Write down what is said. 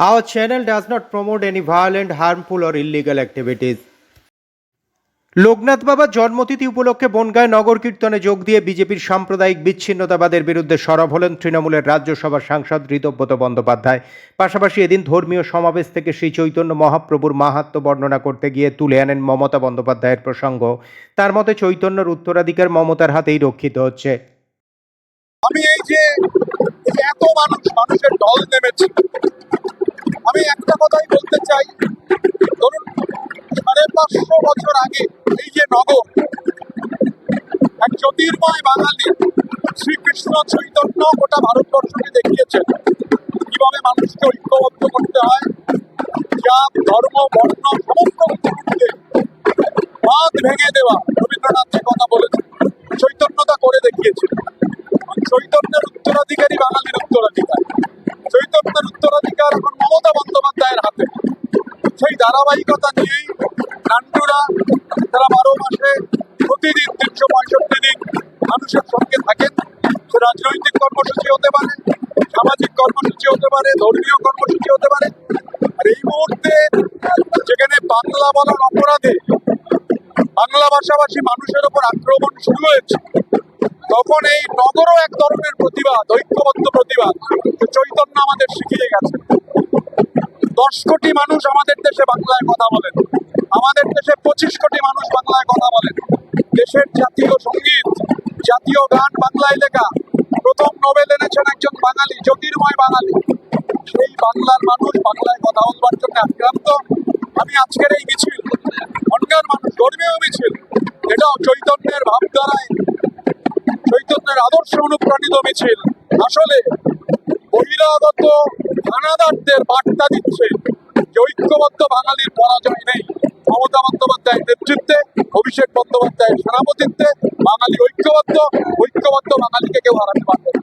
Our channel does not promote any violent, harmful, or illegal activities. Loknath বাবার জন্মতিথি উপলক্ষে বনগায় নগর কীর্তনে যোগ দিয়ে বিজেপির সাম্প্রদায়িক বিচ্ছিন্নতাবাদের বিরুদ্ধে সরব হলেন তৃণমূলের রাজ্যসভার সাংসদ ঋতব্রত বন্দ্যোপাধ্যায়। পাশাপাশি এদিন ধর্মীয় সমাবেশ থেকে শ্রী চৈতন্য মহাপ্রভুর মাহাত্ম বর্ণনা করতে গিয়ে তুলে আনেন মমতা বন্দ্যোপাধ্যায়ের প্রসঙ্গ। তার মতে চৈতন্যর উত্তরাধিকার মমতার হাতেই রক্ষিত হচ্ছে। আমি এই যে এত মানুষ মানুষের দল নেমেছে আমি একটা কথাই বলতে চাই। ধরুন সাড়ে পাঁচশো বছর আগে এই যে নগর, এক জ্যোতির্ময় বাঙালি শ্রীকৃষ্ণ চৈতন্য গোটা ভারতবর্ষকে দেখিয়েছেন। কীভাবে মানুষকে ঐক্যবদ্ধ করতে হয়, জাত, ধর্ম, বর্ণ, সমস্ত কিছুকে বাঁধ ভেঙে দেওয়া রবীন্দ্রনাথ যে কথা বলেছেন, চৈতন্যতা করে দেখিয়েছে চৈতন্যের উত্তরাধিকারী বাঙালির নান্টুরা তারা বারো মাসে প্রতিদিন তিনশো পঁয়ষট্টি দিন মানুষের সঙ্গে থাকেন। রাজনৈতিক কর্মসূচি হতে পারে, সামাজিক কর্মসূচি হতে পারে, ধর্মীয় কর্মসূচি হতে পারে। আর এই মুহূর্তে যেখানে বাংলা বলার অপরাধে বাংলা ভাষাভাষী মানুষের ওপর আক্রমণ শুরু হয়েছে, তখন এই নগরও এক ধরনের প্রতিবাদ, ঐক্যবদ্ধ প্রতিবাদ। চৈতন্য আমাদের শিখিয়ে গেছে। দশ কোটি মানুষ আমাদের দেশে বাংলায় কথা বলেন। আমাদের দেশে পঁচিশ কোটি মানুষ বাংলায় কথা বলেন দেশের জাতীয় সংগীত, জাতীয় গান বাংলায় লেখা। প্রথম নোবেল এনেছেন একজন বাঙালি, জ্যোতির্ময় বাঙালি। সেই বাংলার মানুষ বাংলায় কথা বলবার জন্য আক্রান্ত। আমি আজকের এই মিছিল অনগার মানুষ, ধর্মীয় মিছিল, এটাও চৈতন্যের ভাবধারায়। চৈতন্যের আদর্শ অনুপ্রাণিত মিছিল। আসলে বহিরাগত হানাদারদের বার্তা দিচ্ছে যে ঐক্যবদ্ধ বাঙালির পরাজয় নেই। মমতা বন্দ্যোপাধ্যায়ের নেতৃত্বে অভিষেক বন্দ্যোপাধ্যায়ের সেনাপতিত্বে বাঙালি ঐক্যবদ্ধ ঐক্যবদ্ধ বাঙালিকে কেউ হারাতে পারবে না।